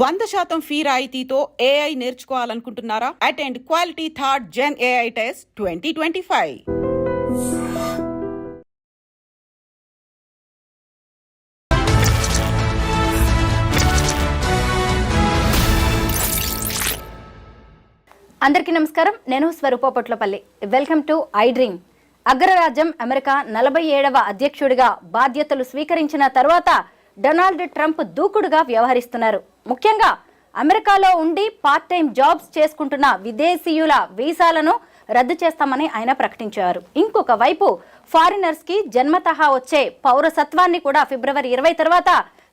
వంద శాతం ఫీ రాయితీతో AI నేర్చుకోవాలనుకుంటున్నారా? Attend quality third gen AI test twenty twenty five అందరికీ నమస్కారం. నేను Swaroopa Potlapalli. Welcome to I dream అగ్రరాజ్యం అమెరికా నలభై ఏడవ అధ్యక్షుడిగా బాధ్యతలు స్వీకరించిన తర్వాత డొనాల్డ్ ట్రంప్ దూకుడుగా వ్యవహరిస్తున్నారు. ముఖ్యంగా అమెరికాలో ఉండి పార్ట్ టైం జాబ్స్ చేసుకుంటున్న విదేశీయుల వీసాలను రద్దు చేస్తామని ఆయన ప్రకటించారు. ఇంకొక వైపు ఫారినర్స్కి జన్మతహా వచ్చే పౌరసత్వాన్ని కూడా ఫిబ్రవరి ఇరవై తర్వాత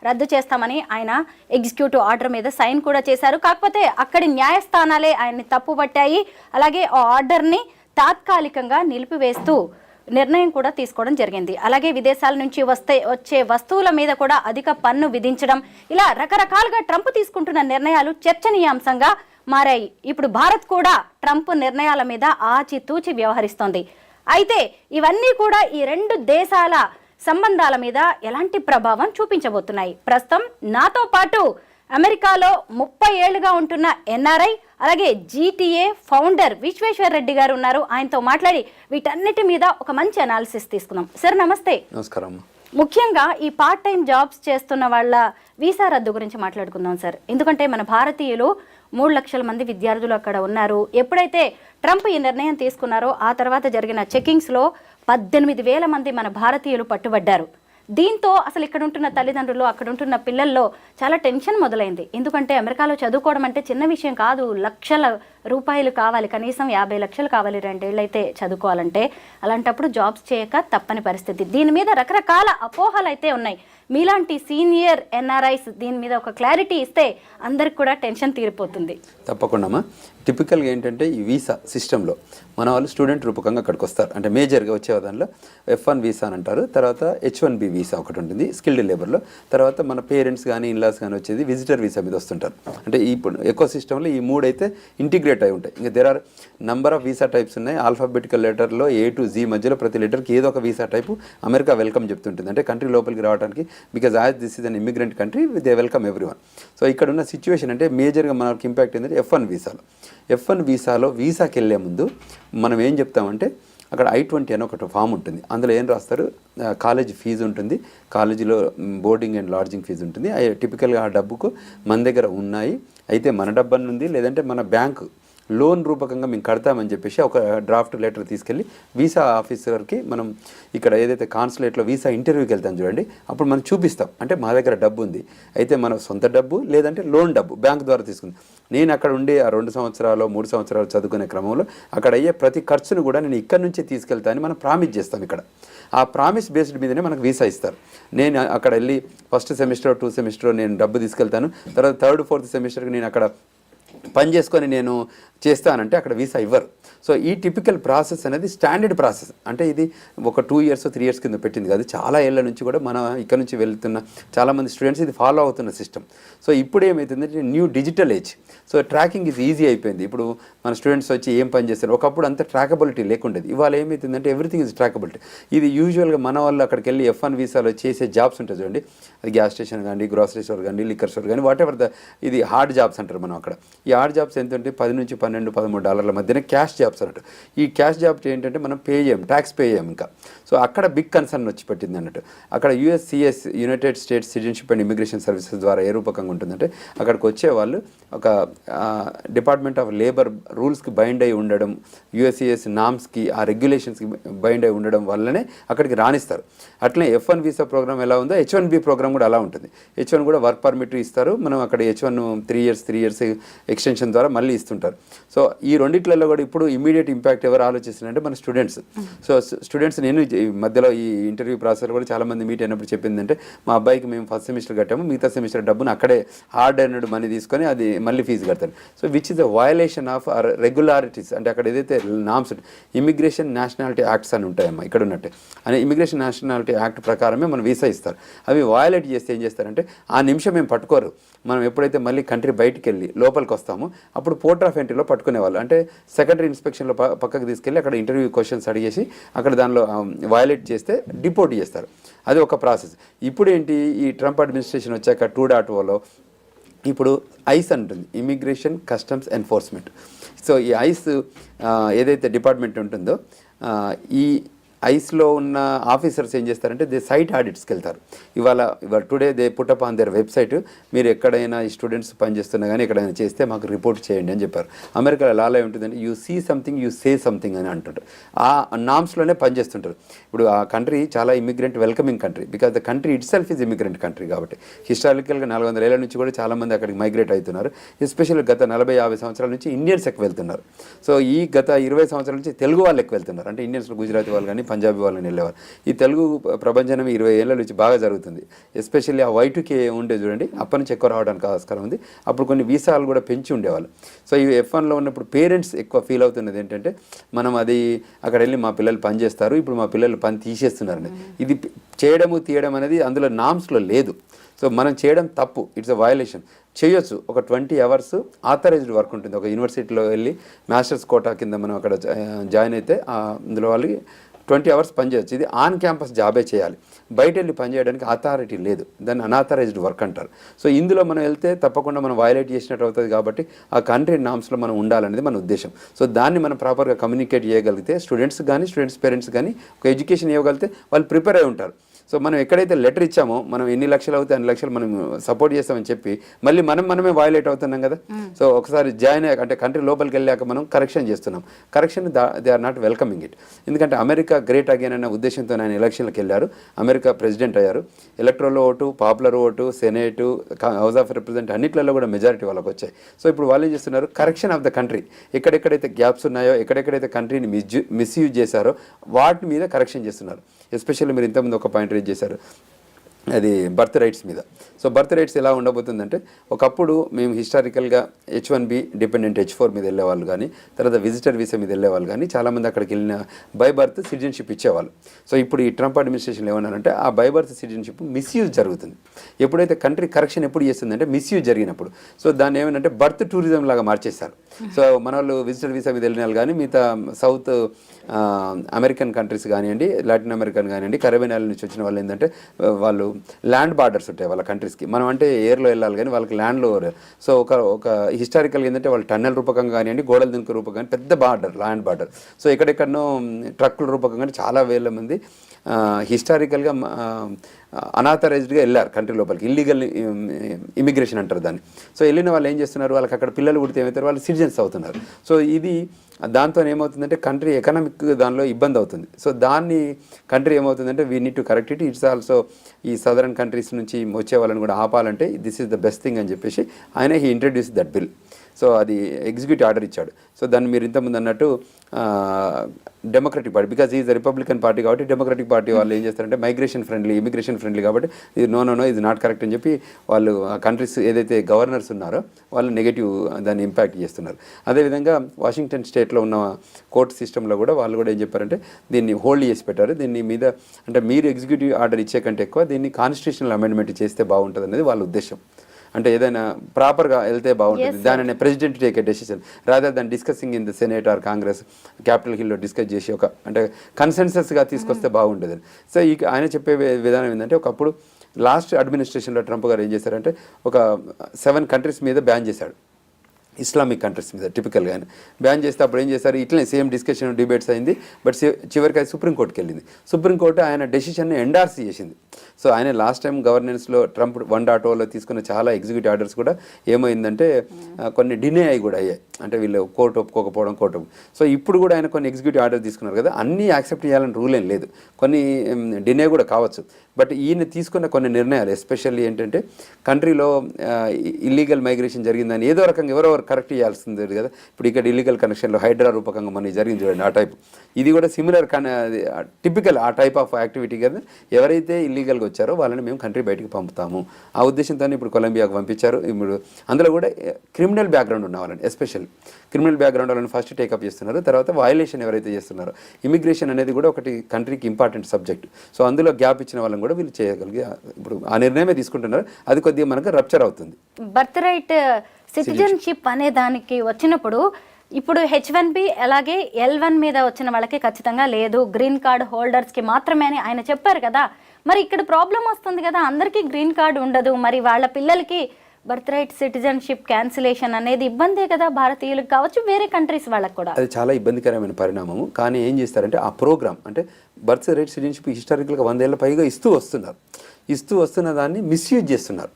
రద్దు చేస్తామని ఆయన ఎగ్జిక్యూటివ్ ఆర్డర్ మీద సైన్ కూడా చేశారు. కాకపోతే అక్కడి న్యాయస్థానాలే ఆయన్ని తప్పుపట్టాయి. అలాగే ఆ ఆర్డర్ని తాత్కాలికంగా నిలిపివేస్తూ నిర్ణయం కూడా తీసుకోవడం జరిగింది. అలాగే విదేశాల నుంచి వస్తే వచ్చే వస్తువుల మీద కూడా అధిక పన్ను విధించడం ఇలా రకరకాలుగా ట్రంప్ తీసుకుంటున్న నిర్ణయాలు చర్చనీయాంశంగా మారాయి. ఇప్పుడు భారత్ కూడా ట్రంప్ నిర్ణయాల మీద ఆచితూచి వ్యవహరిస్తోంది. అయితే ఇవన్నీ కూడా ఈ రెండు దేశాల సంబంధాల మీద ఎలాంటి ప్రభావం చూపించబోతున్నాయి? ప్రస్తుతం నాతో పాటు అమెరికాలో ముప్పై ఏళ్ళుగా ఉంటున్న ఎన్ఆర్ఐ అలాగే జీటీఏ ఫౌండర్ విశ్వేశ్వర్ రెడ్డి గారు ఉన్నారు. ఆయనతో మాట్లాడి వీటన్నిటి మీద ఒక మంచి అనాలిసిస్ తీసుకుందాం. సార్ నమస్తే. నమస్కారం ముఖ్యంగా ఈ పార్ట్ టైం జాబ్స్ చేస్తున్న వాళ్ళ వీసా రద్దు గురించి మాట్లాడుకుందాం సార్. ఎందుకంటే మన భారతీయులు మూడు లక్షల మంది విద్యార్థులు అక్కడ ఉన్నారు. ఎప్పుడైతే ట్రంప్ ఈ నిర్ణయం తీసుకున్నారో ఆ తర్వాత జరిగిన చెకింగ్స్లో పద్దెనిమిది వేల మంది మన భారతీయులు పట్టుబడ్డారు. దీంతో అసలు ఇక్కడ ఉంటున్న తల్లిదండ్రులు అక్కడ ఉంటున్న పిల్లల్లో చాలా టెన్షన్ మొదలైంది. ఎందుకంటే అమెరికాలో చదువుకోవడం అంటే చిన్న విషయం కాదు. లక్షల రూపాయలు కావాలి కనీసం యాభై లక్షలు కావాలి రెండేళ్ళు అయితే చదువుకోవాలంటే. అలాంటప్పుడు జాబ్స్ చేయక తప్పని పరిస్థితి. దీని మీద రకరకాల అపోహలు అయితే ఉన్నాయి. మీలాంటి సీనియర్ ఎన్ఆర్ఐస్ దీని మీద ఒక క్లారిటీ ఇస్తే అందరికి కూడా టెన్షన్ తీరిపోతుంది. తప్పకుండా టిపికల్గా ఏంటంటే ఈ వీసా సిస్టంలో మన వాళ్ళు స్టూడెంట్ రూపకంగా అక్కడికి వస్తారు. అంటే మేజర్గా వచ్చే దానిలో ఎఫ్ వన్ వీసా అని అంటారు. తర్వాత హెచ్ వన్ బి వీసా ఒకటి ఉంటుంది స్కిల్డ్ లేబర్లో తర్వాత మన పేరెంట్స్ కానీ ఇన్లాస్ కానీ వచ్చేది విజిటర్ వీసా మీద వస్తుంటారు. అంటే ఇప్పుడు ఎకో సిస్టంలో ఈ మూడు అయితే ఇంటిగ్రేట్ అయి ఉంటాయి. ఇంకా there are number of visa types ఉన్నాయి. ఆల్ఫాబెటికల్ లెటర్లో ఏ టు జీ మధ్యలో ప్రతి లెటర్కి ఏదో ఒక వీసా టైపు అమెరికా వెల్కమ్ చెప్తుంటుంది. అంటే కంట్రీ లోపలికి రావడానికి because as this is an immigrant country they welcome everyone so ఇక్కడ ఉన్న సిచ్యువేషన్ అంటే మేజర్గా మనకి ఇంపాక్ట్ ఏంటంటే ఎఫ్ వన్ వీసాలో ఎఫ్ వన్ వీసాలో వీసాకి వెళ్ళే ముందు మనం ఏం చెప్తామంటే అక్కడ ఐ ట్వంటీ అని ఒకటి ఫామ్ ఉంటుంది. అందులో ఏం రాస్తారు? కాలేజ్ ఫీజు ఉంటుంది. కాలేజీలో బోర్డింగ్ అండ్ లాడ్జింగ్ ఫీజు ఉంటుంది. టిపికల్గా ఆ డబ్బుకు మన దగ్గర ఉన్నాయి. అయితే మన డబ్బు అని ఉంది లేదంటే మన బ్యాంకు లోన్ రూపకంగా మేము కడతామని చెప్పేసి ఒక డ్రాఫ్ట్ లెటర్ తీసుకెళ్ళి వీసా ఆఫీసర్కి మనం ఇక్కడ ఏదైతే కాన్సులేట్లో వీసా ఇంటర్వ్యూకి వెళ్తాం చూడండి అప్పుడు మనం చూపిస్తాం. అంటే మా దగ్గర డబ్బు ఉంది. అయితే మన సొంత డబ్బు లేదంటే లోన్ డబ్బు బ్యాంక్ ద్వారా తీసుకుంది. నేను అక్కడ ఉండి ఆ రెండు సంవత్సరాలు మూడు సంవత్సరాలు చదువుకునే క్రమంలో అక్కడ అయ్యే ప్రతి ఖర్చును కూడా నేను ఇక్కడ నుంచే తీసుకెళ్తానని మనం ప్రామిస్ చేస్తాం ఇక్కడ. ఆ ప్రామిస్ బేస్డ్ మీదనే మనకు వీసా ఇస్తారు. నేను అక్కడ వెళ్ళి ఫస్ట్ సెమిస్టర్ టూ సెమిస్టర్ నేను డబ్బు తీసుకెళ్తాను. తర్వాత థర్డ్ ఫోర్త్ సెమిస్టర్కి నేను అక్కడ పని చేసుకొని నేను చేస్తానంటే అక్కడ వీసా ఇవ్వరు. సో ఈ టిపికల్ ప్రాసెస్ అనేది స్టాండర్డ్ ప్రాసెస్ అంటే ఇది ఒక టూ ఇయర్స్ త్రీ ఇయర్స్ కింద పెట్టింది. కాదు చాలా ఏళ్ళ నుంచి కూడా మన ఇక్కడ నుంచి వెళ్తున్న చాలామంది స్టూడెంట్స్ ఇది ఫాలో అవుతున్న సిస్టమ్ సో ఇప్పుడు ఏమవుతుందంటే new digital age so tracking ఇది ఈజీ అయిపోయింది. ఇప్పుడు మన స్టూడెంట్స్ వచ్చి ఏం పని చేస్తారు? ఒకప్పుడు అంత ట్రాకబిలిటీ లేకుండేది. ఇవాళ ఏమవుతుందంటే ఎవ్రీథింగ్ ఇస్ ట్రాకబిలిటీ ఇది యూజువల్గా మన వాళ్ళు అక్కడికి వెళ్ళి ఎఫ్ వన్ వీసాలో చేసే జాబ్స్ ఉంటుంది చూడండి. అది గ్యాస్ స్టేషన్ కానీ గ్రాసరీ స్టోర్ కానీ లిక్కర్ స్టోర్ కానీ వాట్ ఎవర్ ద ఇది హార్డ్ జాబ్స్ అంటారు మనం అక్కడ. ఈ హార్డ్ జాబ్స్ ఎంత ఉంటే పది నుంచి పన్నెండు పదమూడు డాలర్ల మధ్యన క్యాష్ జాబ్స్ అన్నట్టు. ఈ క్యాష్ జాబ్స్ ఏంటంటే మనం పే చేయం ట్యాక్స్ పే చేయం ఇంకా. సో అక్కడ బిగ్ కన్సర్న్ వచ్చి పెట్టింది అన్నట్టు. అక్కడ USCIS United States citizenship and immigration services ద్వారా ఏ రూపకంగా ఉంటుందంటే అక్కడికి వచ్చే వాళ్ళు ఒక డిపార్ట్మెంట్ ఆఫ్ లేబర్ రూల్స్కి బైండ్ అయి ఉండడం యుఎస్సిఎస్ నామ్స్కి ఆ రెగ్యులేషన్స్కి బైండ్ అయి ఉండడం వల్లనే అక్కడికి రాణిస్తారు. అట్లనే ఎఫ్ వన్ వీసా ప్రోగ్రామ్ ఎలా ఉందో హెచ్ వన్ బి ప్రోగ్రామ్ కూడా అలా ఉంటుంది. హెచ్ వన్ కూడా వర్క్ పర్మిట్ ఇస్తారు మనం అక్కడ H one three years three years extension ద్వారా మళ్ళీ ఇస్తుంటారు. సో ఈ రెండిట్లలో కూడా ఇప్పుడు ఇమీడియట్ ఇంపాక్ట్ ఎవరు ఆలోచిస్తున్నారంటే మన స్టూడెంట్స్ సో స్టూడెంట్స్ నేను ఈ మధ్యలో ఈ ఇంటర్వ్యూ ప్రాసెస్ కూడా చాలామంది మీట్ అయినప్పుడు చెప్పిందంటే మా అబ్బాయికి మేము ఫస్ట్ సెమిస్టర్ కట్టాము మిగతా సెమిస్టర్ డబ్బును అక్కడే హార్డ్ అర్నడ్ మనీ తీసుకొని అది మళ్ళీ ఫీజు కడతాను so which is the violation of regularities అంటే అక్కడ ఏదైతే నామ్స్ ఇమిగ్రేషన్ నేషనాలిటీ యాక్ట్స్ అని ఉంటాయమ్మా ఇక్కడ ఉన్నట్టే. అని ఇమిగ్రేషన్ నేషనాలిటీ యాక్ట్ ప్రకారమే మనం వీసా ఇస్తారు. అవి వయలేట్ చేస్తే ఏం చేస్తారంటే ఆ నిమిషం మేము పట్టుకోరు. మనం ఎప్పుడైతే మళ్ళీ కంట్రీ బయటికి వెళ్ళి లోపలికి వస్తామో అప్పుడు పోర్ట్ ఆఫ్ ఎంట్రీలో పట్టుకునేవాళ్ళు. అంటే సెకండరీ ఇన్స్పెక్షన్ సెక్షన్లో పక్కకు తీసుకెళ్ళి అక్కడ ఇంటర్వ్యూ క్వశ్చన్స్ అడిగేసి అక్కడ దానిలో వయలేట్ చేస్తే డిపోర్ట్ చేస్తారు. అది ఒక ప్రాసెస్. ఇప్పుడు ఏంటి ఈ ట్రంప్ అడ్మినిస్ట్రేషన్ వచ్చాక టూ డాట్ ఓలో ఇప్పుడు ఐస్ అంటుంది ఇమిగ్రేషన్ కస్టమ్స్ ఎన్ఫోర్స్మెంట్ సో ఈ ఐస్ ఏదైతే డిపార్ట్మెంట్ ఉంటుందో ఈ ఐస్లో ఉన్న ఆఫీసర్స్ ఏం చేస్తారంటే దే సైట్ ఆడిట్స్కి వెళ్తారు ఇవాళ ఇవాళ today they up on their website మీరు ఎక్కడైనా ఈ స్టూడెంట్స్ పనిచేస్తున్నా కానీ ఎక్కడైనా చేస్తే మాకు రిపోర్ట్ చేయండి అని చెప్పారు. అమెరికాలో లాలో ఏముంటుందంటే you see something you say something అని అంటుంటారు. ఆ నామ్స్లోనే పనిచేస్తుంటారు ఇప్పుడు ఆ కంట్రీ చాలా immigrant welcoming country because the country itself is immigrant country కాబట్టి. హిస్టారికల్గా నాలుగు వందల ఏళ్ళ నుంచి కూడా చాలామంది అక్కడికి మైగ్రేట్ అవుతున్నారు. ఎస్పెషల్లీ గత నలభై యాభై సంవత్సరాల నుంచి ఇండియన్స్ ఎక్కువ వెళ్తున్నారు. సో ఈ గత ఇరవై సంవత్సరాల నుంచి తెలుగు వాళ్ళు ఎక్కువ వెళ్తున్నారు. అంటే ఇండియన్స్ గుజరాతీ వాళ్ళు కానీ పంజాబీ వాళ్ళు కానీ వెళ్ళేవారు ఈ తెలుగు ప్రపంచం ఇరవై ఏళ్ళ నుంచి బాగా జరుగుతుంది. ఎస్పెషల్లీ ఆ వైటుకే ఉండే చూడండి అప్పటి నుంచి ఎక్కువ రావడానికి ఆస్కారం ఉంది. అప్పుడు కొన్ని వీసాలు కూడా పెంచి ఉండేవాళ్ళు. సో ఈ ఎఫ్ వన్లో ఉన్నప్పుడు పేరెంట్స్ ఎక్కువ ఫీల్ అవుతున్నది ఏంటంటే మనం అది అక్కడ వెళ్ళి మా పిల్లలు పని చేస్తారు ఇప్పుడు మా పిల్లలు పని తీసేస్తున్నారని. ఇది చేయడము తీయడం అనేది అందులో నామ్స్లో లేదు. సో మనం చేయడం తప్పు ఇట్స్ అ వయలేషన్ చేయొచ్చు ఒక ట్వంటీ అవర్స్ ఆథరైజ్డ్ వర్క్ ఉంటుంది. ఒక యూనివర్సిటీలో వెళ్ళి మాస్టర్స్ కోటా కింద మనం అక్కడ జాయిన్ అయితే అందులో వాళ్ళకి ట్వంటీ అవర్స్ పనిచేయచ్చు ఇది ఆన్ క్యాంపస్ జాబే చేయాలి. బయట వెళ్ళి పనిచేయడానికి అథారిటీ లేదు. దాన్ని అనాథరైజ్డ్ వర్క్ అంటారు. సో ఇందులో మనం వెళ్తే తప్పకుండా మనం వైలేట్ చేసినట్టు అవుతుంది కాబట్టి ఆ కంట్రీ నామ్స్లో మనం ఉండాలనేది మన ఉద్దేశం. సో దాన్ని మనం ప్రాపర్గా కమ్యూనికేట్ చేయగలిగితే స్టూడెంట్స్ కానీ స్టూడెంట్స్ పేరెంట్స్ కానీ ఒక ఎడ్యుకేషన్ ఇవ్వగలిగితే వాళ్ళు ప్రిపేర్ అయి ఉంటారు. సో మనం ఎక్కడైతే లెటర్ ఇచ్చామో మనం ఎన్ని లక్షలు అవుతాయి అన్ని లక్షలు మనం సపోర్ట్ చేస్తామని చెప్పి మళ్ళీ మనం మనమే వైలేట్ అవుతున్నాం కదా? సో ఒకసారి జాయిన్ అంటే కంట్రీ లోపలికి వెళ్ళాక మనం కరెక్షన్ చేస్తున్నాం. Correction they are not welcoming it ఎందుకంటే అమెరికా గ్రేట్ అగైన్ అనే ఉద్దేశంతో ఆయన ఎలక్షన్లకు వెళ్ళారు. అమెరికా ప్రెసిడెంట్ అయ్యారు. Electoral vote popular vote senate house of represent అన్నిట్లలో కూడా మెజారిటీ వాళ్ళకి వచ్చాయి. సో ఇప్పుడు వాళ్ళు ఏం చేస్తున్నారు? కరెక్షన్ ఆఫ్ ద కంట్రీ ఎక్కడెక్కడైతే గ్యాప్స్ ఉన్నాయో ఎక్కడెక్కడైతే కంట్రీని మిస్యూ మిస్యూజ్ చేశారో వాటి మీద కరెక్షన్ చేస్తున్నారు. ఎస్పెషల్లీ మీరు ఇంతకుముందు ఒక పాయింట్ రేజ్ చేశారు. అది బర్త్ రైట్స్ మీద. సో బర్త్ రైట్స్ ఎలా ఉండబోతుందంటే ఒకప్పుడు మేము హిస్టారికల్గా H one B dependent H four మీద వెళ్ళేవాళ్ళు కానీ తర్వాత విజిటర్ వీసా మీద వెళ్ళేవాళ్ళు కానీ చాలామంది అక్కడికి వెళ్ళిన బై బర్త్ సిటిజన్షిప్ ఇచ్చేవాళ్ళు. సో ఇప్పుడు ఈ ట్రంప్ అడ్మినిస్ట్రేషన్ ఏమన్నారంటే ఆ బై బర్త్ సిటిజన్షిప్ మిస్యూజ్ జరుగుతుంది. ఎప్పుడైతే కంట్రీ కరెక్షన్ ఎప్పుడు చేస్తుందంటే మిస్యూజ్ జరిగినప్పుడు. సో దాన్ని ఏమంటే బర్త్ టూరిజం లాగా మార్చేస్తారు సో మన వాళ్ళు విజిటర్ వీసా మీద వెళ్ళిన వాళ్ళు కానీ మిగతా సౌత్ అమెరికన్ కంట్రీస్ కానివ్వండి లాటిన్ అమెరికన్ కానివ్వండి కరేబియన్ నుంచి వచ్చిన వాళ్ళు ఏంటంటే వాళ్ళు ల్యాండ్ బార్డర్స్ ఉంటాయి వాళ్ళ కంట్రీస్కి. మనం అంటే ఎయిర్లో వెళ్ళాలి కానీ వాళ్ళకి ల్యాండ్లో సో ఒక ఒక హిస్టారికల్ ఏంటంటే వాళ్ళు టన్నెల్ రూపకంగా కానివ్వండి గోడల దింకు రూపకంగా కానీ పెద్ద బార్డర్ ల్యాండ్ బార్డర్. సో ఎక్కడెక్కడనో ట్రక్కుల రూపకంగా చాలా వేల మంది హిస్టారికల్గా అనాథరైజ్డ్గా వెళ్ళారు కంట్రీ లోపలికి. ఇల్లీగల్ ఇమిగ్రేషన్ అంటారు దాన్ని. సో వెళ్ళిన వాళ్ళు ఏం చేస్తున్నారు? వాళ్ళకి అక్కడ పిల్లలు పుడితే ఏమవుతారు? వాళ్ళు సిటిజన్స్ అవుతున్నారు. సో ఇది దాంతో ఏమవుతుందంటే కంట్రీ ఎకనామిక్ దానిలో ఇబ్బంది అవుతుంది. సో దాన్ని కంట్రీ ఏమవుతుందంటే we need to correct it it's also ఈ సదరన్ కంట్రీస్ నుంచి వచ్చే వాళ్ళని కూడా ఆపాలంటే this is the best thing అని చెప్పేసి ఆయన he introduce that bill so అది ఎగ్జిక్యూటివ్ ఆర్డర్ ఇచ్చాడు. సో దాన్ని మీరు ఇంతకుముందు అన్నట్టు democratic party because is republican party కాబట్టి డెమోక్రటిక్ పార్టీ వాళ్ళు ఏం చేస్తారంటే మైగ్రేషన్ ఫ్రెండ్లీ ఇమిగ్రేషన్ ఫ్రెండ్లీ కాబట్టి ఇది నో నో నో ఇది నాట్ కరెక్ట్ అని చెప్పి వాళ్ళు ఆ కంట్రీస్ ఏదైతే గవర్నర్స్ ఉన్నారో వాళ్ళు నెగిటివ్ దాన్ని ఇంపాక్ట్ చేస్తున్నారు. అదేవిధంగా వాషింగ్టన్ స్టేట్లో ఉన్న కోర్ట్ సిస్టంలో కూడా వాళ్ళు కూడా ఏం చెప్పారంటే దీన్ని హోల్డ్ చేసి పెట్టారు. దీన్ని మీద అంటే మీరు ఎగ్జిక్యూటివ్ ఆర్డర్ ఇచ్చే కంటే ఎక్కువ దీన్ని కాన్స్టిట్యూషనల్ అమెండ్మెంట్ చేస్తే బాగుంటుంది అనేది వాళ్ళ ఉద్దేశం. అంటే ఏదైనా ప్రాపర్గా వెళ్తే బాగుంటుంది. దానిని president take decision rather than discussing in the senate or congress capitol హిల్లో discuss చేసి ఒక అంటే కన్సెన్సస్గా తీసుకొస్తే బాగుంటుంది సో ఈ ఆయన చెప్పే విధానం ఏంటంటే ఒకప్పుడు లాస్ట్ అడ్మినిస్ట్రేషన్లో ట్రంప్ గారు ఏం చేశారంటే ఒక సెవెన్ కంట్రీస్ మీద బ్యాన్ చేశాడు. ఇస్లామిక్ కంట్రీస్ మీద టిపికల్గా ఆయన బ్యాన్ చేస్తే అప్పుడు ఏం చేశారు? ఇట్లనే సేమ్ డిస్కషన్ డిబేట్స్ అయింది. బట్ చి- చివరికి అది సుప్రీంకోర్టుకి వెళ్ళింది సుప్రీంకోర్టు ఆయన డెసిషన్ని ఎండార్స్ చేసింది. సో ఆయన లాస్ట్ టైం గవర్నెన్స్లో ట్రంప్ వన్ డాట్ ఓలో తీసుకున్న చాలా ఎగ్జిక్యూటివ్ ఆర్డర్స్ కూడా ఏమైందంటే ఆ, కొన్ని డినే అయ్యి కూడా అయ్యాయి. అంటే వీళ్ళు కోర్టు ఒప్పుకోకపోవడం కోర్టు సో ఇప్పుడు కూడా ఆయన కొన్ని ఎగ్జిక్యూటివ్ ఆర్డర్ తీసుకున్నారు కదా అన్నీ యాక్సెప్ట్ చేయాలని రూల్ ఏం లేదు. కొన్ని డినే కూడా కావచ్చు. బట్ ఈయన తీసుకున్న కొన్ని నిర్ణయాలు ఎస్పెషల్లీ ఏంటంటే కంట్రీలో ఇల్లీగల్ మైగ్రేషన్ జరిగిందని ఏదో రకంగా ఎవరెవరు కరెక్ట్ చేయాల్సింది కదా? ఇప్పుడు ఇక్కడ ఇల్లీగల్ కనెక్షన్లో హైడ్రా రూపకంగా మనకి జరిగింది చూడండి ఆ టైప్ ఇది కూడా సిమిలర్ టిపికల్ ఆ టైప్ ఆఫ్ యాక్టివిటీ కదా? ఎవరైతే ఇల్లీగల్గా వచ్చారో వాళ్ళని మేము కంట్రీ బయటికి పంపుతాము. ఆ ఉద్దేశంతో ఇప్పుడు కొలంబియాకు పంపించారు. ఇప్పుడు అందులో కూడా క్రిమినల్ బ్యాక్గ్రౌండ్ ఉన్న వాళ్ళని ఎస్పెషల్ క్రిమినల్ బ్యాక్గ్రౌండ్ వాళ్ళని ఫస్ట్ టేకప్ చేస్తున్నారు. తర్వాత వయలేషన్ ఎవరైతే చేస్తున్నారో ఇమిగ్రేషన్ అనేది కూడా ఒకటి కంట్రీకి ఇంపార్టెంట్ సబ్జెక్ట్ సో అందులో గ్యాప్ ఇచ్చిన వాళ్ళని కూడా వీళ్ళు చేయగలిగి ఇప్పుడు ఆ నిర్ణయమే తీసుకుంటున్నారు. అది కొద్దిగా మనకు రప్చర్ అవుతుంది. బర్త్ రైట్ సిటిజన్షిప్ అనే దానికి వచ్చినప్పుడు ఇప్పుడు హెచ్ వన్ బి అలాగే ఎల్ వన్ మీద వచ్చిన వాళ్ళకి ఖచ్చితంగా లేదు. గ్రీన్ కార్డ్ హోల్డర్స్కి మాత్రమే అని ఆయన చెప్పారు కదా. మరి ఇక్కడ ప్రాబ్లం వస్తుంది కదా. అందరికీ గ్రీన్ కార్డు ఉండదు. మరి వాళ్ళ పిల్లలకి బర్త్ రైట్ సిటిజన్షిప్ క్యాన్సిలేషన్ అనేది ఇబ్బందే కదా భారతీయులకు కావచ్చు వేరే కంట్రీస్ వాళ్ళకి కూడా. అది చాలా ఇబ్బందికరమైన పరిణామము. కానీ ఏం చేస్తారంటే ఆ ప్రోగ్రామ్ అంటే బర్త్ రైట్ సిటిజన్షిప్ హిస్టారికల్గా వందేళ్ళ పైగా ఇస్తూ వస్తున్నారు. ఇస్తూ వస్తున్న దాన్ని మిస్యూజ్ చేస్తున్నారు.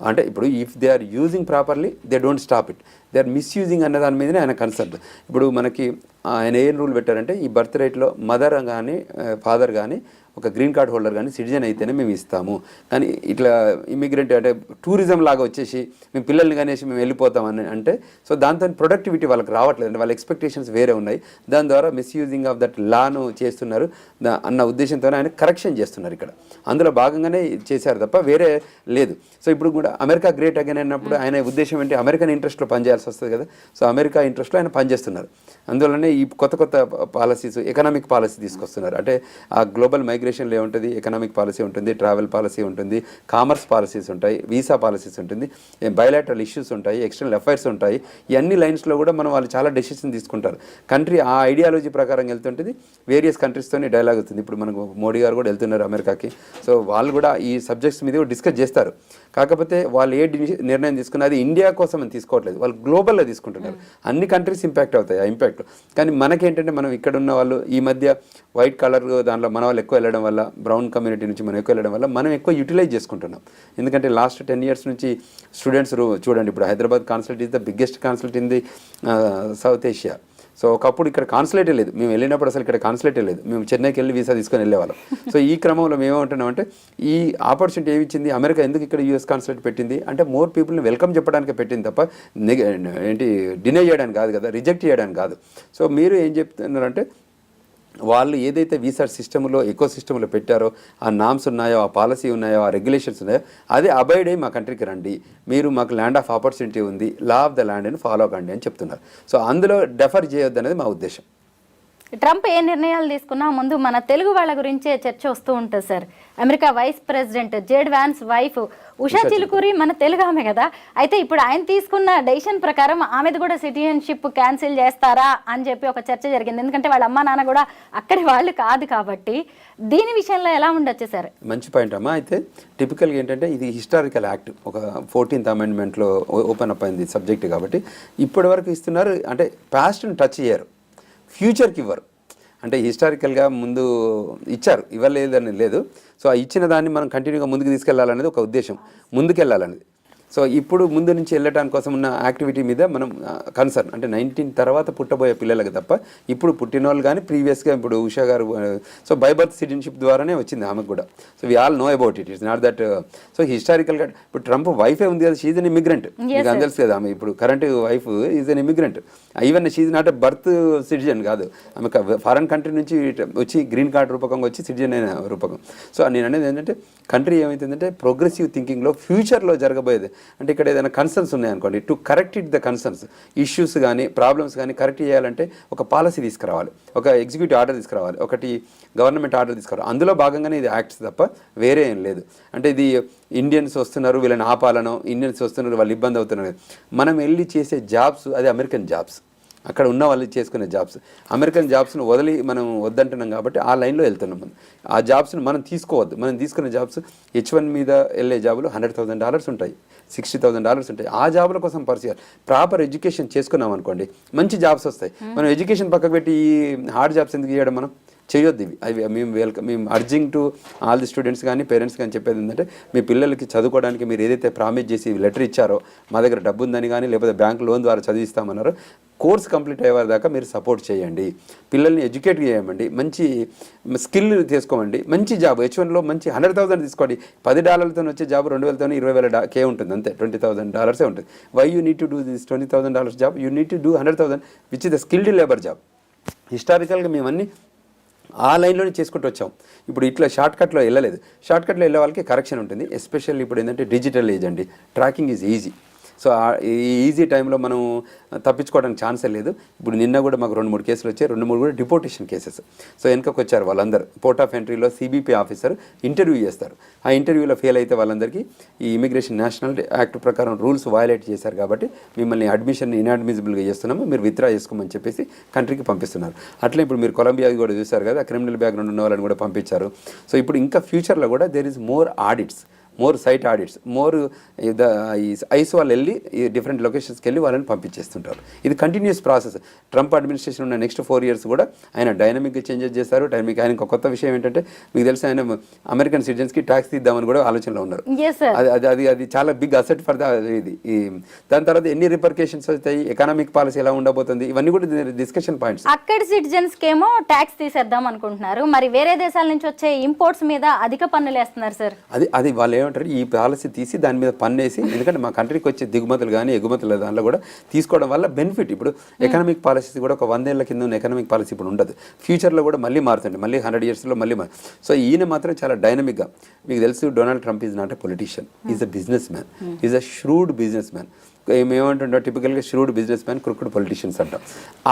అంటే ఇప్పుడు if they are using properly they don't stop it they are misusing అన్న దాని మీదనే ఆయన కన్సర్న్ ఇప్పుడు మనకి ఆయన ఏం రూల్ పెట్టారంటే ఈ బర్త్ రేట్లో మదర్ కానీ ఫాదర్ కానీ ఒక గ్రీన్ కార్డ్ హోల్డర్ కానీ సిటిజన్ అయితేనే మేము ఇస్తాము. కానీ ఇట్లా ఇమిగ్రెంట్ అంటే టూరిజం లాగా వచ్చేసి మేము పిల్లల్ని కానీ మేము వెళ్ళిపోతామని అంటే సో దాంతో ప్రొడక్టివిటీ వాళ్ళకి రావట్లేదు. అంటే వాళ్ళ ఎక్స్పెక్టేషన్స్ వేరే ఉన్నాయి. దాని ద్వారా మిస్యూజింగ్ ఆఫ్ దట్ లాను చేస్తున్నారు. దా- అన్న ఉద్దేశంతో ఆయన కరెక్షన్ చేస్తున్నారు ఇక్కడ. అందులో భాగంగానే చేశారు తప్ప వేరే లేదు. సో ఇప్పుడు కూడా అమెరికా గ్రేట్ అగైన్ అన్నప్పుడు ఆయన ఉద్దేశం ఏంటి? అమెరికన్ ఇంట్రెస్ట్లో పనిచేయాల్సి వస్తుంది కదా. సో అమెరికా ఇంట్రెస్ట్లో ఆయన పనిచేస్తున్నారు. అందువల్లనే ఈ కొత్త కొత్త పాలసీస్ ఎకనామిక్ పాలసీ తీసుకొస్తున్నారు. అంటే ఆ గ్లోబల్ ఇమిగ్రేషన్లో ఏముంటుంది ఎకనామిక్ పాలసీ ఉంటుంది ట్రావెల్ పాలసీ ఉంటుంది కామర్స్ పాలసీస్ ఉంటాయి వీసా పాలసీస్ ఉంటుంది బయలాటరల్ ఇష్యూస్ ఉంటాయి ఎక్స్టర్నల్ అఫైర్స్ ఉంటాయి. ఈ అన్ని లైన్స్లో కూడా మనం వాళ్ళు చాలా డెసిషన్ తీసుకుంటారు. కంట్రీ ఆ ఐడియాలజీ ప్రకారం వెళ్తుంటుంది వేరియస్ కంట్రీస్తోనే డైలాగ్ అవుతుంది. ఇప్పుడు మనకు మోడీ గారు కూడా వెళ్తున్నారు అమెరికాకి. సో వాళ్ళు కూడా ఈ సబ్జెక్ట్స్ మీద కూడా డిస్కస్ చేస్తారు. కాకపోతే వాళ్ళు ఏ డి- నిర్ణయం తీసుకున్నా అది ఇండియా కోసం అని తీసుకోవట్లేదు. వాళ్ళు గ్లోబల్లో తీసుకుంటున్నారు. అన్ని కంట్రీస్ ఇంపాక్ట్ అవుతాయి ఆ ఇంపాక్ట్ కానీ మనకేంటంటే మనం ఇక్కడ ఉన్న వాళ్ళు ఈ మధ్య వైట్ కలర్ దాంట్లో మన వాళ్ళు ఎక్కువ వెళ్ళడం వల్ల బ్రౌన్ కమ్యూనిటీ నుంచి మనం ఎక్కువ వెళ్ళడం వల్ల మనం ఎక్కువ యూటిలైజ్ చేసుకుంటున్నాం. ఎందుకంటే లాస్ట్ టెన్ ఇయర్స్ నుంచి స్టూడెంట్స్ చూడండి ఇప్పుడు Hyderabad consult is the biggest consult in the South Asia so ఒకప్పుడు ఇక్కడ కాన్సులేటే లేదు. మేము వెళ్ళినప్పుడు అసలు ఇక్కడ కాన్సులేటే లేదు. మేము చెన్నైకి వెళ్ళి వీసా తీసుకొని వెళ్ళేవాళ్ళం. సో ఈ క్రమంలో మేము ఏమంటున్నామంటే ఈ ఆపర్చునిటీ ఏమి ఇచ్చింది? అమెరికా ఎందుకు ఇక్కడ యూఎస్ కాన్సులేట్ పెట్టింది? అంటే మోర్ పీపుల్ని వెల్కమ్ చెప్పడానికి పెట్టింది తప్ప ఏంటి డినై చేయడానికి కాదు కదా రిజెక్ట్ చేయడానికి కాదు. సో మీరు ఏం చెప్తున్నారంటే వాళ్ళు ఏదైతే వీసా సిస్టంలో ఎకో సిస్టంలో పెట్టారో ఆ నామ్స్ ఉన్నాయో ఆ పాలసీ ఉన్నాయో ఆ రెగ్యులేషన్స్ ఉన్నాయో అదే అబైడ్ అయ్యి మా కంట్రీకి రండి. మీరు మాకు ల్యాండ్ ఆఫ్ ఆపర్చునిటీ ఉంది. లా ఆఫ్ ద ల్యాండ్ అని ఫాలో కండి అని చెప్తున్నారు. సో అందులో డెఫర్ చేయొద్దు అనేది మా ఉద్దేశం. ట్రంప్ ఏ నిర్ణయాలు తీసుకున్నా ముందు మన తెలుగు వాళ్ళ గురించే చర్చ వస్తూ ఉంటుంది sir. America vice president JD Vance wife Usha Chilukuri మన తెలుగు ఆమె కదా. అయితే ఇప్పుడు ఆయన తీసుకున్న డెసిషన్ ప్రకారం ఆమెది కూడా సిటిజన్షిప్ క్యాన్సిల్ చేస్తారా అని చెప్పి ఒక చర్చ జరిగింది. ఎందుకంటే వాళ్ళ అమ్మా నాన్న కూడా అక్కడి వాళ్ళు కాదు కాబట్టి. దీని విషయంలో ఎలా ఉండొచ్చు సార్? మంచి పాయింట్ అమ్మా. అయితే టిపికల్గా ఏంటంటే ఇది హిస్టారికల్ యాక్ట్. ఒక ఫోర్టీన్త్ అమెండ్మెంట్లో ఓపెన్ అప్ అయింది సబ్జెక్ట్ కాబట్టి. ఇప్పటి వరకు ఇస్తున్నారు అంటే పాస్ట్ని టచ్ చేయరు. ఫ్యూచర్కి ఇవ్వరు. అంటే హిస్టారికల్గా ముందు ఇచ్చారు ఇవ్వలేదని లేదు. సో ఆ ఇచ్చిన దాన్ని మనం కంటిన్యూగా ముందుకు తీసుకెళ్ళాలనేది ఒక ఉద్దేశం. ముందుకెళ్ళాలనేది సో ఇప్పుడు ముందు నుంచి వెళ్ళటానికి కోసం ఉన్న యాక్టివిటీ మీద మనం కన్సర్న్ అంటే నైన్టీన్ తర్వాత పుట్టబోయే పిల్లలకు తప్ప ఇప్పుడు పుట్టిన వాళ్ళు కానీ ప్రీవియస్గా ఇప్పుడు ఉషా గారు సో బై బర్త్ సిటిజన్షిప్ ద్వారానే వచ్చింది ఆమెకు కూడా. So we all know about it it's not that so హిస్టారికల్గా ఇప్పుడు ట్రంప్ వైఫే ఉంది కదా షీజ్ అన్ ఇమిగ్రెంట్ మీకు అందరు తెలుసు కదా ఆమె ఇప్పుడు current wife is an immigrant even she's not a birth citizen కాదు. ఆమె ఫారెన్ కంట్రీ నుంచి వచ్చి గ్రీన్ కార్డ్ రూపకంగా వచ్చి సిటిజన్ అయిన రూపకం. సో నేను అనేది ఏంటంటే కంట్రీ ఏమైతుందంటే ప్రోగ్రెసివ్ థింకింగ్లో ఫ్యూచర్లో జరగబోయేది. అంటే ఇక్కడ ఏదైనా కన్సర్న్స్ ఉన్నాయనుకోండి to correct it the concerns issues కానీ ప్రాబ్లమ్స్ కానీ కరెక్ట్ చేయాలంటే ఒక పాలసీ తీసుకురావాలి. ఒక ఎగ్జిక్యూటివ్ ఆర్డర్ తీసుకురావాలి ఒకటి గవర్నమెంట్ ఆర్డర్ తీసుకురావాలి. అందులో భాగంగానే ఇది యాక్ట్స్ తప్ప వేరే ఏం లేదు. అంటే ఇది ఇండియన్స్ వస్తున్నారు వీళ్ళని ఆపాలనో ఇండియన్స్ వస్తున్నారు వాళ్ళు ఇబ్బంది అవుతున్నారు. మనం వెళ్ళి చేసే జాబ్స్ అది అమెరికన్ జాబ్స్ అక్కడ ఉన్న వాళ్ళు చేసుకునే జాబ్స్. అమెరికన్ జాబ్స్ను వదిలి మనం వద్దంటున్నాం కాబట్టి ఆ లైన్లో వెళ్తున్నాం మనం. ఆ జాబ్స్ని మనం తీసుకోవద్దు. మనం తీసుకునే జాబ్స్ హెచ్ వన్ మీద వెళ్ళే జాబులు హండ్రెడ్ థౌసండ్ డాలర్స్ ఉంటాయి. సిక్స్టీ థౌసండ్ డాలర్స్ ఉంటాయి. ఆ జాబుల కోసం పరిచయాలి. ప్రాపర్ ఎడ్యుకేషన్ చేసుకున్నాం అనుకోండి మంచి జాబ్స్ వస్తాయి. మనం ఎడ్యుకేషన్ పక్కకు పెట్టి ఈ హార్డ్ జాబ్స్ ఎందుకు చేయడం మనం? చేయొద్దు ఇవి. అవి మేము వెల్కమ్ మేము urging to all the students కానీ పేరెంట్స్ కానీ చెప్పేది ఏంటంటే మీ పిల్లలకి చదువుకోవడానికి మీరు ఏదైతే ప్రామిస్ చేసి లెటర్ ఇచ్చారో మా దగ్గర డబ్బు ఉందని కానీ లేకపోతే బ్యాంక్ లోన్ ద్వారా చదివిస్తామన్నారో కోర్స్ కంప్లీట్ అయ్యే దాకా మీరు సపోర్ట్ చేయండి. పిల్లల్ని ఎడ్యుకేట్ చేయమండి. మంచి స్కిల్ తీసుకోమండి. మంచి జాబ్ హెచ్ వన్లో మంచి హండ్రెడ్ థౌసండ్ తీసుకోండి. పది డాలర్లతో వచ్చే జాబ్ రెండు వేలతో ఇరవై వేల డా- కే ఉంటుంది అంతే. ట్వంటీ థౌసండ్ డాలర్సే ఉంటుంది. Why you need to do this twenty thousand dollars job you need to do hundred thousand which is the skilled labour job హిస్టారికల్గా మేమన్నీ ఆ లైన్లోనే చేసుకుంటూ వచ్చాం. ఇప్పుడు ఇట్లా షార్ట్కట్లో వెళ్ళలేదు. షార్ట్కట్లో వెళ్ళే వాళ్ళకి కరెక్షన్ ఉంటుంది. ఎస్పెషల్లీ ఇప్పుడు ఏంటంటే డిజిటల్ ఏజ్ అండి. ట్రాకింగ్ ఈజ్ ఈజీ సో ఈ ఈజీ టైంలో మనం తప్పించుకోవడానికి ఛాన్సే లేదు. ఇప్పుడు నిన్న కూడా మాకు రెండు మూడు కేసులు వచ్చాయి. రెండు మూడు కూడా డిపోటేషన్ కేసెస్. సో వెనకకు వచ్చారు వాళ్ళందరూ. పోర్ట్ ఆఫ్ ఎంట్రీలో సిబిపి ఆఫీసర్ ఇంటర్వ్యూ చేస్తారు. ఆ ఇంటర్వ్యూలో ఫెయిల్ అయితే వాళ్ళందరికీ ఈ ఇమిగ్రేషన్ నేషనల్ యాక్ట్ ప్రకారం రూల్స్ వయలేట్ చేశారు కాబట్టి మిమ్మల్ని అడ్మిషన్ ఇన్అడ్మిసిబుల్గా చేస్తున్నాము. మీరు విత్డ్రా చేసుకోమని చెప్పేసి కంట్రీకి పంపిస్తున్నారు. అట్లా ఇప్పుడు మీరు కొలంబియా కూడా చూశారు కదా క్రిమినల్ బ్యాక్గ్రౌండ్ ఉన్న వాళ్ళని కూడా పంపించారు. సో ఇప్పుడు ఇంకా ఫ్యూచర్లో కూడా there is more audits more site audits more ఈ ఐస్ వాళ్ళు వెళ్ళి ఈ డిఫరెంట్ లొకేషన్స్కి వెళ్ళి వాళ్ళని పంపించేస్తుంటారు. ఇది కంటిన్యూస్ ప్రాసెస్. ట్రంప్ అడ్మినిస్ట్రేషన్ ఉన్న నెక్స్ట్ ఫోర్ ఇయర్స్ కూడా ఆయన డైనమిక్గా చేంజెస్ చేస్తారు డైనమిక్ ఆయన ఒక కొత్త విషయం ఏంటంటే మీకు తెలిసి ఆయన అమెరికన్ సిటిజన్స్కి ట్యాక్స్ తీద్దామని కూడా ఆలోచనలో ఉన్నారు. అది అది అది చాలా బిగ్ అసెట్ ఫర్ ద ఇది దాని తర్వాత ఎన్ని రిపర్కేషన్స్ వస్తాయి ఎకనామిక్ పాలసీ ఎలా ఉండబోతుంది ఇవన్నీ కూడా డిస్కషన్ పాయింట్స్. అక్కడి సిటిజన్స్ కేమో ట్యాక్స్ తీసేద్దాం అనుకుంటున్నారు. మరి వేరే దేశాల నుంచి వచ్చే ఇంపోర్ట్స్ మీద అధిక పన్నులు వేస్తున్నారు సార్ అది అది వాళ్ళు ఏమంటారు? ఈ పాలసీ తీసి దాని మీద పన్నేసి ఎందుకంటే మా కంట్రీకి వచ్చే దిగుమతులు కానీ ఎగుమతులు దానిలో కూడా తీసుకోవడం వల్ల బెనిఫిట్. ఇప్పుడు ఎకనామిక్ పాలసీ కూడా ఒక వందేళ్ళ కింద ఉన్న ఎకనామిక్ పాలసీ ఇప్పుడు ఉండదు. ఫ్యూచర్లో కూడా మళ్ళీ మారుతుంది మళ్ళీ హండ్రెడ్ ఇయర్స్లో మళ్ళీ మారు. సో ఈయన మాత్రం చాలా డైనమిక్గా మీకు తెలుసు Donald Trump is not a politician. Is a businessman is a shrewd businessman మేమేమంటుంటాం టిపికల్గా shrewd business man cricket politicians అంటాం.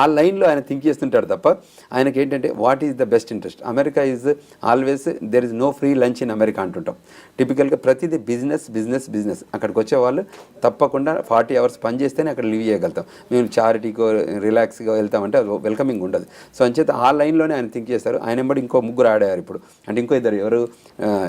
ఆ లైన్లో ఆయన థింక్ చేస్తుంటాడు తప్ప ఆయనకి ఏంటంటే what is the best interest America is always there is no free lunch in America అంటుంటాం. టిపికల్గా ప్రతిదీ బిజినెస్ బిజినెస్ బిజినెస్ అక్కడికి వచ్చే వాళ్ళు తప్పకుండా ఫార్టీ అవర్స్ పని చేస్తేనే అక్కడ లీవ్ చేయగలుగుతాం. మేము చారిటీకో రిలాక్స్గా వెళ్తామంటే అది వెల్కమింగ్ ఉండదు. సో అంచేత ఆ లైన్లోనే ఆయన థింక్ చేస్తారు. ఆయన ఎంబడి ఇంకో ముగ్గురు ఆడారు ఇప్పుడు. అంటే ఇంకో ఇద్దరు ఎవరు?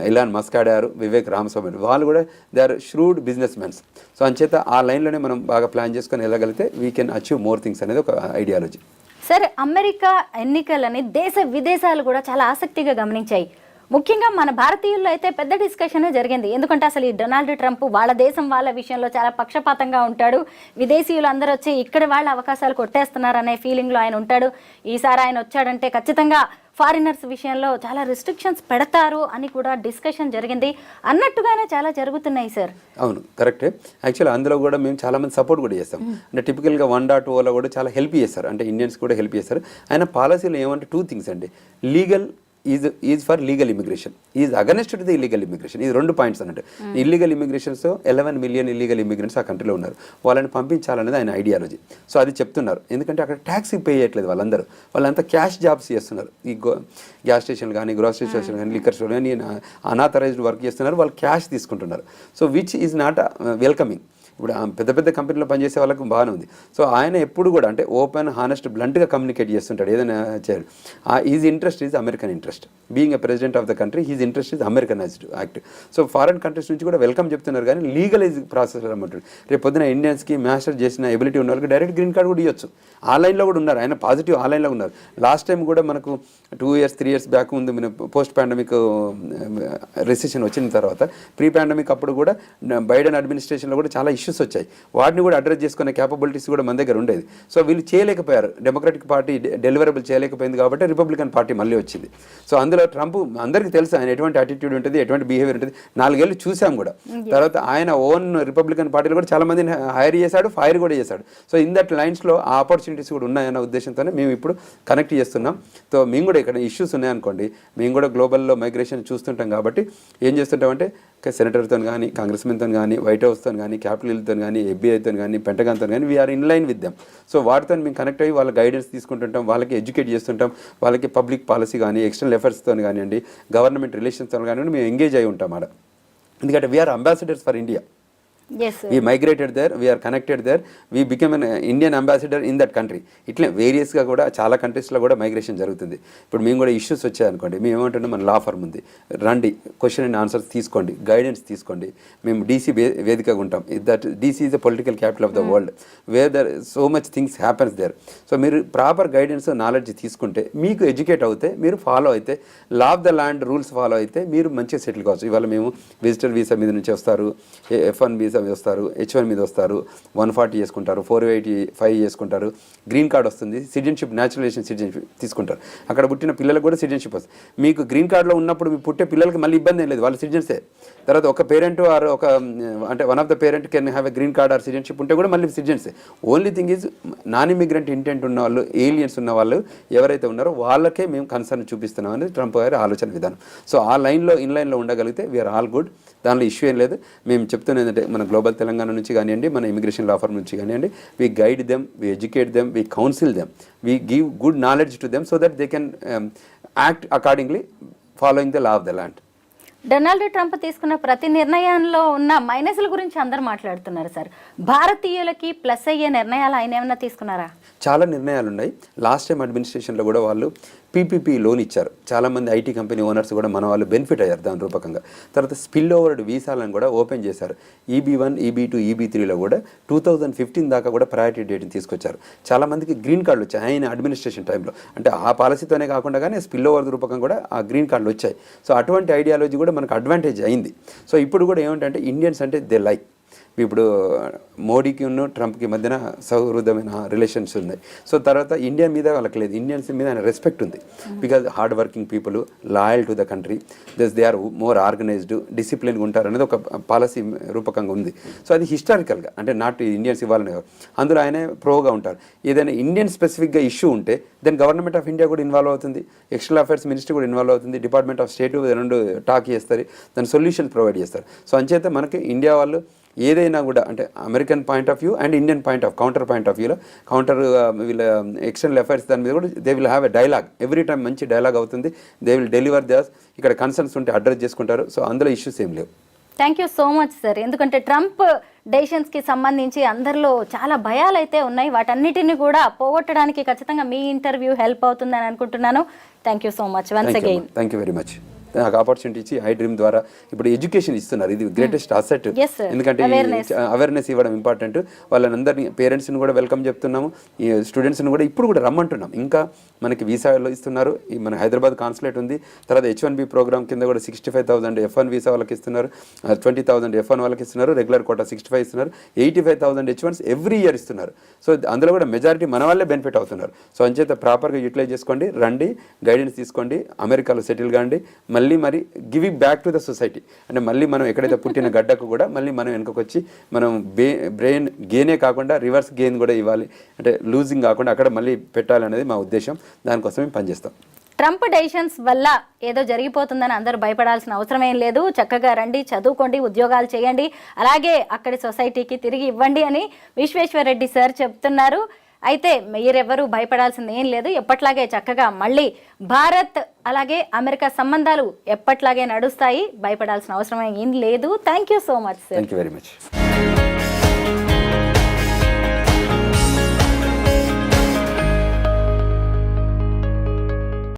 ఇలాన్ మస్క్ ఆడారు వివేక్ రామస్వామి వాళ్ళు కూడా they are shrewd business mens so అంచేత ఆ లైన్లోనే మనం బాగా ప్లాన్ చేసుకొని వెళ్ళగలిగితే we can achieve more things అనేది ఒక ఐడియాలజీ సరే అమెరికా ఎన్నికలని దేశ విదేశాలు కూడా చాలా ఆసక్తిగా గమనించాయి. ముఖ్యంగా మన భారతీయుల్లో అయితే పెద్ద డిస్కషన్ జరిగింది. ఎందుకంటే అసలు ఈ డొనాల్డ్ ట్రంప్ వాళ్ళ దేశం వాళ్ళ విషయంలో చాలా పక్షపాతంగా ఉంటాడు. విదేశీయులు అందరూ వచ్చి ఇక్కడ వాళ్ళ అవకాశాలు కొట్టేస్తున్నారు అనే ఫీలింగ్లో ఆయన ఉంటాడు. ఈసారి ఆయన వచ్చాడంటే ఖచ్చితంగా ఫారినర్స్ విషయంలో చాలా రిస్ట్రిక్షన్స్ పెడతారు అని కూడా డిస్కషన్ జరిగింది. అన్నట్టుగానే చాలా జరుగుతున్నాయి సార్ అవును కరెక్టే యాక్చువల్లీ అందులో కూడా మేము చాలా మంది సపోర్ట్ కూడా చేస్తాం. అంటే టిపికల్గా వన్ డాట్ ఓలో కూడా చాలా హెల్ప్ చేస్తారు. అంటే ఇండియన్స్ కూడా హెల్ప్ చేస్తారు. ఆయన పాలసీలో ఏమంటే టూ థింగ్స్ అండి. Legal is is for legal immigration is against to the illegal immigration ఇది రెండు పాయింట్స్ అన్నట్టు. Illegal immigrations eleven million illegal immigrants ఆ కంట్రీలో ఉన్నారు. వాళ్ళని పంపించాలనేది ఆయన ఐడియాలజీ సో అది చెప్తున్నారు. ఎందుకంటే అక్కడ ట్యాక్స్ పే చేయట్లేదు వాళ్ళందరూ. వాళ్ళంతా క్యాష్ జాబ్స్ చేస్తున్నారు. ఈ గో గ్యాస్ స్టేషన్ కానీ గ్రోసరీ స్టేషన్ కానీ లిక్కర్ స్టోర్ కానీ అనాథరైజ్డ్ వర్క్ చేస్తున్నారు. వాళ్ళు క్యాష్ తీసుకుంటున్నారు. So which is not welcoming ఇప్పుడు పెద్ద పెద్ద కంపెనీలో పనిచేసే వాళ్ళకి బాగానే ఉంది. సో ఆయన ఎప్పుడు కూడా అంటే ఓపెన్ హానెస్ట్ బ్లంట్గా కమ్యూనికేట్ చేస్తుంటాడు. ఏదైనా చేయాలి. Is interest is American interest being a president of the country his interest is americanized act so foreign countries నుంచి కూడా వెల్కమ్ చెప్తున్నారు కానీ లీగలైజ్ ప్రాసెస్ రమ్మంటాడు రేపు పొద్దున ఇండియన్స్కి మాస్టర్ చేసిన ఎబిలిటీ ఉన్న వాళ్ళకి డైరెక్ట్ గ్రీన్ కార్డ్ కూడా ఇవ్వచ్చు ఆ లైన్లో కూడా ఉన్నారు. ఆయన పాజిటివ్ ఆ లైన్లో ఉన్నారు. లాస్ట్ టైం కూడా మనకు two years three years back ముందు మన పోస్ట్ పాండమిక్ రిసెషన్ వచ్చిన తర్వాత ప్రీ పాండమిక్ అప్పుడు కూడా బైడెన్ అడ్మినిస్ట్రేషన్లో కూడా చాలా ఇష్యూస్ వచ్చాయి. వాటిని కూడా అడ్రస్ చేసుకునే క్యాపబిలిటీస్ కూడా మన దగ్గర ఉండేది. సో వీళ్ళు చేయలేకపోయారు. డెమోక్రటిక్ పార్టీ డెలివరబుల్ చేయలేకపోయింది కాబట్టి రిపబ్లికన్ పార్టీ మళ్ళీ వచ్చింది. సో అందులో ట్రంప్ అందరికీ తెలుసు ఆయన ఎటువంటి అటిట్యూడ్ ఉంటుంది ఎటువంటి బిహేవియర్ ఉంటుంది. నాలుగేళ్ళు చూసాం కూడా. తర్వాత ఆయన ఓన్ రిపబ్లికన్ పార్టీలో కూడా చాలా మందిని హైర్ చేశాడు ఫైర్ కూడా చేశాడు. సో ఇన్ దట్ లైన్స్లో ఆ ఆపర్చునిటీస్ కూడా ఉన్నాయన్న ఉద్దేశంతోనే మేము ఇప్పుడు కనెక్ట్ చేస్తున్నాం. సో మేము కూడా ఇక్కడ ఇష్యూస్ ఉన్నాయనుకోండి మేము కూడా గ్లోబల్లో మైగ్రేషన్ చూస్తుంటాం కాబట్టి ఏం చేస్తుంటామంటే సెనేటర్తో కానీ కాంగ్రెస్మెన్తో కానీ వైట్ హౌస్తో కానీ క్యాపిటల్ హిల్తో కానీ ఎఫ్బీఐతో కానీ పెంటగాన్తో కానీ we're in line with them so వాటితో మేము కనెక్ట్ అయ్యి వాళ్ళ గైడెన్స్ తీసుకుంటుంటాం వాళ్ళకి ఎడ్యుకేట్ చేస్తుంటాం వాళ్ళకి పబ్లిక్ పాలసీ కానీ ఎక్స్టర్నల్ ఎఫర్ట్స్తో కానివ్వండి గవర్నమెంట్ రిలేషన్స్తో కానివ్వండి మేము ఎంగేజ్ అయి ఉంటాం ఆడ. ఎందుకంటే we're ambassadors for India we migrated there we're connected there we become an Indian ambassador in that country ఇట్లే వేరియస్గా కూడా చాలా కంట్రీస్లో కూడా మైగ్రేషన్ జరుగుతుంది. ఇప్పుడు మేము కూడా ఇష్యూస్ వచ్చాయనుకోండి మేము ఏమంటున్నాం? మన లా ఫర్మ్ ఉంది. రండి క్వశ్చన్ అండ్ ఆన్సర్స్ తీసుకోండి. గైడెన్స్ తీసుకోండి. మేము డీసీ వేదికగా ఉంటాం. That DC is the political capital of the world where there so much things happens there so మీరు ప్రాపర్ గైడెన్స్ నాలెడ్జ్ తీసుకుంటే మీకు ఎడ్యుకేట్ అవుతే మీరు ఫాలో అయితే law of the land rules follow అయితే మీరు మంచిగా సెటిల్ కావచ్చు. ఇవాళ మేము విజిటర్ వీసా మీద నుంచి వస్తారు. ఎఫ్ వన్ వీసా మీద వస్తారు హెచ్ వన్ మీద వస్తారు వన్ ఫార్టీ చేసుకుంటారు ఫోర్ ఎయిటీ ఫైవ్ చేసుకుంటారు. గ్రీన్ కార్డ్ వస్తుంది సిటిజన్షిప్ న్యాచురలైజేషన్ సిటిజన్షిప్ తీసుకుంటారు. అక్కడ పుట్టిన పిల్లలకు కూడా సిటిజన్షిప్ వస్తుంది. మీకు గ్రీన్ కార్డులో ఉన్నప్పుడు మీ పుట్టే పిల్లలకి మళ్ళీ ఇబ్బంది ఏం లేదు వాళ్ళు సిటిజన్సే తర్వాత ఒక పేరెంట్ ఆర్ ఒక అంటే one of the parent can have a green card or citizenship ఉంటే కూడా మళ్ళీ సిటిజన్సే only thing is non immigrant intent ఉన్న వాళ్ళు ఏలియన్స్ ఉన్న వాళ్ళు ఎవరైతే ఉన్నారో వాళ్ళకే మేము కన్సర్న్ చూపిస్తున్నాం అనేది ట్రంప్ గారి ఆలోచన విధానం. సో ఆ లైన్లో ఇన్ లైన్లో ఉండగలిగితే వీఆర్ ఆల్ గుడ్ దానిలో ఇష్యూ ఏం లేదు. మేము చెప్తున్నది ఏంటంటే మన గ్లోబల్ తెలంగాణ నుంచి కానివ్వండి మన ఇమిగ్రేషన్ లా ఫర్మ్ నుంచి కానివ్వండి we guide them we educate them we counsel them we give good knowledge to them so that they can act accordingly following the law of the land Donald Trump తీసుకున్న ప్రతి నిర్ణయంలో ఉన్న మైనస్ల గురించి అందరు మాట్లాడుతున్నారు sir. భారతీయులకి plus అయ్యే నిర్ణయాలు ఆయన ఏమైనా తీసుకున్నారా? చాలా నిర్ణయాలు ఉన్నాయి. లాస్ట్ టైం అడ్మినిస్ట్రేషన్లో కూడా వాళ్ళు పీపీపీ లోన్ ఇచ్చారు. చాలామంది ఐటీ కంపెనీ ఓనర్స్ కూడా మన వాళ్ళు బెనిఫిట్ అయ్యారు దాని రూపకంగా. తర్వాత స్పిల్ ఓవర్ వీసాలను కూడా ఓపెన్ చేశారు. EB one EB two EB త్రీలో కూడా టూ థౌజండ్ ఫిఫ్టీన్ దాకా కూడా ప్రయారిటీ డేట్ని తీసుకొచ్చారు. చాలామందికి గ్రీన్ కార్డులు వచ్చాయి. ఆయన అడ్మినిస్ట్రేషన్ టైంలో. అంటే ఆ పాలసీతోనే కాకుండా కానీ స్పిల్ ఓవర్ రూపకం కూడా ఆ గ్రీన్ కార్డులు వచ్చాయి. సో అటువంటి ఐడియాలజీ కూడా మనకు అడ్వాంటేజ్ అయింది. సో ఇప్పుడు కూడా ఏమిటంటే ఇండియన్స్ అంటే దే లైక్. ఇప్పుడు మోడీకి ఉన్న ట్రంప్కి మధ్యన సౌహృదమైన రిలేషన్స్ ఉన్నాయి. సో తర్వాత ఇండియా మీద వాళ్ళకి లేదు. ఇండియన్స్ మీద రెస్పెక్ట్ ఉంది. Because hard working people loyal to the country thus they are more organized డిసిప్లిన్గా ఉంటారు అనేది ఒక పాలసీ రూపకంగా ఉంది. సో అది హిస్టారికల్గా అంటే నాట్ ఇండియన్స్ ఇవ్వాలని అందులో ఆయనే ప్రోగా ఉంటారు. ఏదైనా ఇండియన్ స్పెసిఫిక్గా ఇష్యూ ఉంటే దెన్ గవర్నమెంట్ ఆఫ్ ఇండియా కూడా ఇన్వాల్వ్ అవుతుంది. ఎక్స్టర్నల్ అఫైర్స్ మినిస్ట్రీ కూడా ఇన్వాల్వ్ అవుతుంది. డిపార్ట్మెంట్ ఆఫ్ స్టేట్ రెండు టాక్ చేస్తారు. దాని సొల్యూషన్ ప్రొవైడ్ చేస్తారు. సో అంచేత మనకి ఇండియా వాళ్ళు ఏదైనా కూడా అంటే American point of view and Indian point of counter point of వ్యూలో కౌంటర్ వీళ్ళ ఎక్స్టర్నల్ అఫైర్స్ దాని మీద కూడా they will have a dialogue every time మంచి డైలాగ్ అవుతుంది దే విల్ డెలివర్ దాస్ ఇక్కడ కన్సర్న్స్ ఉంటే అడ్రస్ చేసుకుంటారు. సో అందులో ఇష్యూస్ ఏం లేవు. Thank you so much sir ఎందుకంటే ట్రంప్ డెసిషన్స్కి సంబంధించి అందరిలో చాలా భయాలు అయితే ఉన్నాయి. వాటన్నిటిని కూడా పోగొట్టడానికి ఖచ్చితంగా మీ ఇంటర్వ్యూ హెల్ప్ అవుతుందని అనుకుంటున్నాను. Thank you so much once again thank you very much నాకు ఆపర్చునిటీ ఇచ్చి ఐ డ్రీమ్ ద్వారా ఇప్పుడు ఎడ్యుకేషన్ ఇస్తున్నారు. ఇది గ్రేటెస్ట్ అసెట్ Yes, sir. ఎందుకంటే. అవేర్నెస్ ఇవ్వడం ఇంపార్టెంట్ వాళ్ళని పేరెంట్స్ని కూడా వెల్కమ్ చెప్తున్నాము. ఈ స్టూడెంట్స్ని కూడా ఇప్పుడు కూడా రమ్మంటున్నాం. ఇంకా మనకి వీసాలో ఇస్తున్నారు. ఈ మన హైదరాబాద్ కాన్సులేట్ ఉంది. తర్వాత హెచ్ వన్ బి ప్రోగ్రామ్ కింద కూడా sixty five thousand F one visa వాళ్ళకి ఇస్తున్నారు. ట్వంటీ థౌసండ్ ఎఫ్ వన్ వాళ్ళకి ఇస్తున్నారు. రెగ్యులర్ కోటా సిక్స్టీ ఫైవ్ ఇస్తున్నారు. Eighty five thousand H ones every year ఇస్తున్నారు. సో అందులో కూడా మెజారిటీ మన వాళ్ళే బెనిఫిట్ అవుతున్నారు. సో అంచేత ప్రాపర్గా యూటిలైజ్ చేసుకోండి రండి గైడెన్స్ తీసుకోండి అమెరికాలో సెటిల్ కాండి మళ్ళీ మరి give it back to the society. అంటే మళ్ళీ మనం ఎక్కడైతే పుట్టిన గడ్డకు కూడా మళ్ళీ మనం వెనుకకు వచ్చి మనం బే బ్రెయిన్ గేనే కాకుండా రివర్స్ గెయిన్ కూడా ఇవ్వాలి. అంటే లూజింగ్ కాకుండా అక్కడ మళ్ళీ పెట్టాలనేది మా ఉద్దేశం. దానికోసం మేము పనిచేస్తాం. ట్రంప్ డెసిషన్స్ వల్ల ఏదో జరిగిపోతుందని అందరూ భయపడాల్సిన అవసరం ఏం లేదు. చక్కగా రండి చదువుకోండి ఉద్యోగాలు చేయండి. అలాగే అక్కడి సొసైటీకి తిరిగి ఇవ్వండి అని విశ్వేశ్వర రెడ్డి సార్ చెప్తున్నారు. అయితే మీరెవరూ భయపడాల్సింది ఏం లేదు. ఎప్పట్లాగే చక్కగా మళ్ళీ భారత్ అలాగే అమెరికా సంబంధాలు ఎప్పట్లాగే నడుస్తాయి. భయపడాల్సిన అవసరం ఏం లేదు thank you so much sir very much